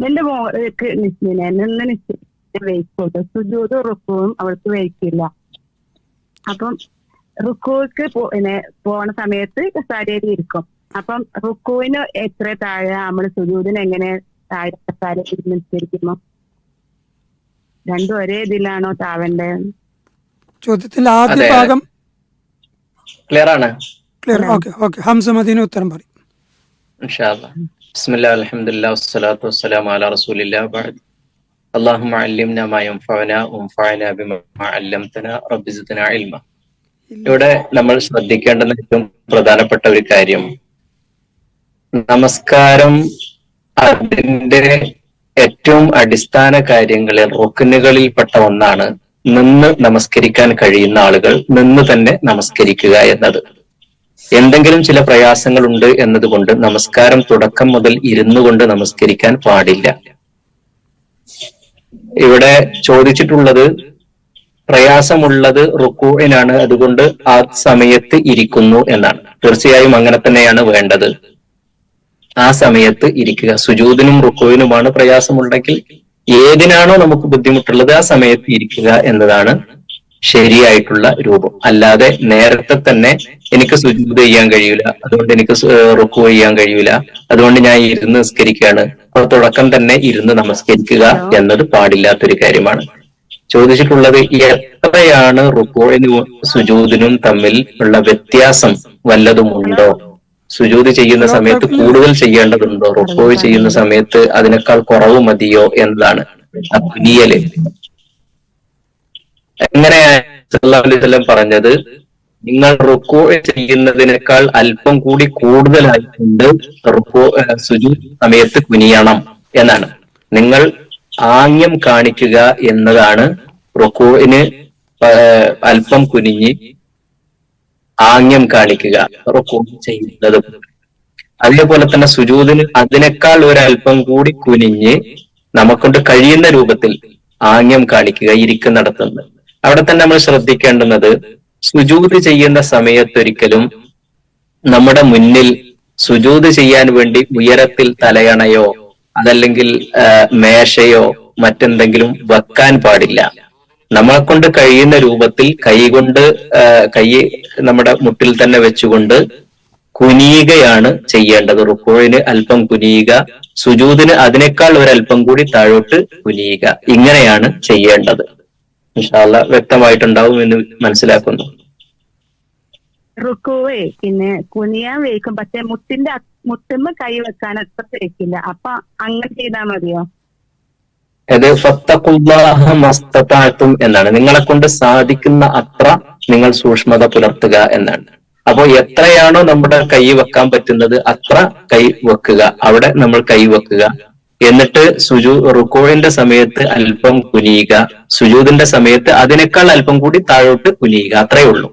എന്റെ മോക്ക് നിശ്ചയിനെ സുജൂത് റുക്കുവും അവൾക്ക് വയ്ക്കില്ല അപ്പം റുക്കുവിക്ക് പിന്നെ പോണ സമയത്ത് കസാരയിൽ ഇരിക്കും. അപ്പം റുക്കുവിന് എത്ര താഴെ നമ്മൾ സുജൂദിന് എങ്ങനെ താഴെ കസാരയിൽ നിസ്കരിക്കുമോ രണ്ടും ഒരേ ഇതിലാണോ താവണ്ടേ? ചോദ്യത്തിന്റെ ആദ്യ ഭാഗം ക്ലിയർ ആണ്? Clear okay okay Hamza Madina ഉത്തരം പറയും. ഇൻഷാല്ലാ ബിസ്മില്ലാ അൽഹംദുലില്ലാ വസ്സലാത്തു വസ്സലാമു അലാ റസൂലില്ലാ ബഅദ് اللهم علمنا ما ينفعنا وانفعنا بما علمتنا رب زدنا علما ഇവിടെ നമ്മൾ ശ്രദ്ധിക്കേണ്ടുന്ന ഏറ്റവും പ്രധാനപ്പെട്ട ഒരു കാര്യം നമസ്കാരം അതിന്റെ ഏറ്റവും അടിസ്ഥാന കാര്യങ്ങളിൽ റുക്കനുകളിൽപ്പെട്ട ഒന്നാണ് നിന്ന് നമസ്കരിക്കാൻ കഴിയുന്ന ആളുകൾ നിന്ന് തന്നെ നമസ്കരിക്കുക എന്നത് എന്തെങ്കിലും ചില പ്രയാസങ്ങളുണ്ട് എന്നതുകൊണ്ട് നമസ്കാരം തുടക്കം മുതൽ ഇരുന്നു കൊണ്ട് നമസ്കരിക്കാൻ പാടില്ല. ഇവിടെ ചോദിച്ചിട്ടുള്ളത് പ്രയാസമുള്ളത് റുക്കൂഴിനാണ് അതുകൊണ്ട് ആ സമയത്ത് ഇരിക്കുന്നു എന്നാണ്. തീർച്ചയായും അങ്ങനെ തന്നെയാണ് വേണ്ടത്. ആ സമയത്ത് ഇരിക്കുക. സുജൂദിനും റുക്കുവിനുമാണ് പ്രയാസമുണ്ടെങ്കിൽ ഏതിനാണോ നമുക്ക് ബുദ്ധിമുട്ടുള്ളത് ആ സമയത്ത് ഇരിക്കുക എന്നതാണ് ശരിയായിട്ടുള്ള രൂപം. അല്ലാതെ നേരത്തെ തന്നെ എനിക്ക് സുജൂത് ചെയ്യാൻ കഴിയൂല. അതുകൊണ്ട് എനിക്ക് റുക്കു ചെയ്യാൻ കഴിയൂല. അതുകൊണ്ട് ഞാൻ ഇരുന്ന് നിസ്കരിക്കുകയാണ്. അപ്പൊ തുടക്കം തന്നെ ഇരുന്ന് നമസ്കരിക്കുക എന്നത് പാടില്ലാത്തൊരു കാര്യമാണ്. ചോദിച്ചിട്ടുള്ളത് എത്രയാണ് റുക്കോയിനും സുജൂദിനും തമ്മിൽ ഉള്ള വ്യത്യാസം വല്ലതുമുണ്ടോ? സുജൂത് ചെയ്യുന്ന സമയത്ത് കൂടുതൽ ചെയ്യേണ്ടതുണ്ടോ? റുക്കോയ് ചെയ്യുന്ന സമയത്ത് അതിനേക്കാൾ കുറവ് മതിയോ എന്നതാണ് അങ്ങനെ എങ്ങനെയാണ് പറഞ്ഞത് നിങ്ങൾ റുക്കോ ചെയ്യുന്നതിനേക്കാൾ അല്പം കൂടി കൂടുതലായിക്കൊണ്ട് റുക്കോ സുജു സമയത്ത് കുനിയണം എന്നാണ്. നിങ്ങൾ ആംഗ്യം കാണിക്കുക എന്നതാണ് റുക്കോയിന് അല്പം കുനിഞ്ഞ് ആംഗ്യം കാണിക്കുക റുക്കോ ചെയ്യുന്നത്. അതേപോലെ തന്നെ സുജൂദിന് അതിനേക്കാൾ ഒരല്പം കൂടി കുനിഞ്ഞ് നമുക്കൊണ്ട് കഴിയുന്ന രൂപത്തിൽ ആംഗ്യം കാണിക്കുക ഇരിക്കുന്നിടത്തുനിന്ന്. അവിടെ തന്നെ നമ്മൾ ശ്രദ്ധിക്കേണ്ടുന്നത് സുജൂത് ചെയ്യുന്ന സമയത്തൊരിക്കലും നമ്മുടെ മുന്നിൽ സുജൂത് ചെയ്യാൻ വേണ്ടി ഉയരത്തിൽ തലയണയോ അതല്ലെങ്കിൽ മേശയോ മറ്റെന്തെങ്കിലും വെക്കാൻ പാടില്ല. നമ്മളെ കൊണ്ട് കഴിയുന്ന രൂപത്തിൽ കൈകൊണ്ട് കൈ നമ്മുടെ മുട്ടിൽ തന്നെ വെച്ചുകൊണ്ട് കുനിയുകയാണ് ചെയ്യേണ്ടത്. റുക്കോഴിന് അല്പം കുനിയുക സുജൂദിന് അതിനേക്കാൾ ഒരല്പം കൂടി താഴോട്ട് കുനിയുക. ഇങ്ങനെയാണ് ചെയ്യേണ്ടത്. ഇൻഷാല്ല വ്യക്തമായിട്ടുണ്ടാവും എന്ന് മനസ്സിലാക്കുന്നു. റുക്കുവേ പിന്നെ കുനിയാൻ വയ്ക്കും. പക്ഷെ മുട്ടിന്റെ അ- കൈ വെക്കാൻ അത്ര വയ്ക്കില്ല അപ്പൊ അങ്ങനെ ചെയ്താൽ മതിയോ? അത് എന്നാണ്. നിങ്ങളെ കൊണ്ട് സാധിക്കുന്ന അത്ര നിങ്ങൾ സൂക്ഷ്മത പുലർത്തുക എന്നാണ്. അപ്പോ എത്രയാണോ നമ്മുടെ കൈ വെക്കാൻ പറ്റുന്നത് അത്ര കൈ വെക്കുക. അവിടെ നമ്മൾ കൈ വെക്കുക. എന്നിട്ട് സുജു റുക്കോഴിന്റെ സമയത്ത് അല്പം കുനിയുക. സുജൂദിന്റെ സമയത്ത് അതിനേക്കാൾ അല്പം കൂടി താഴോട്ട് കുനിയുക. അത്രയേ ഉള്ളൂ.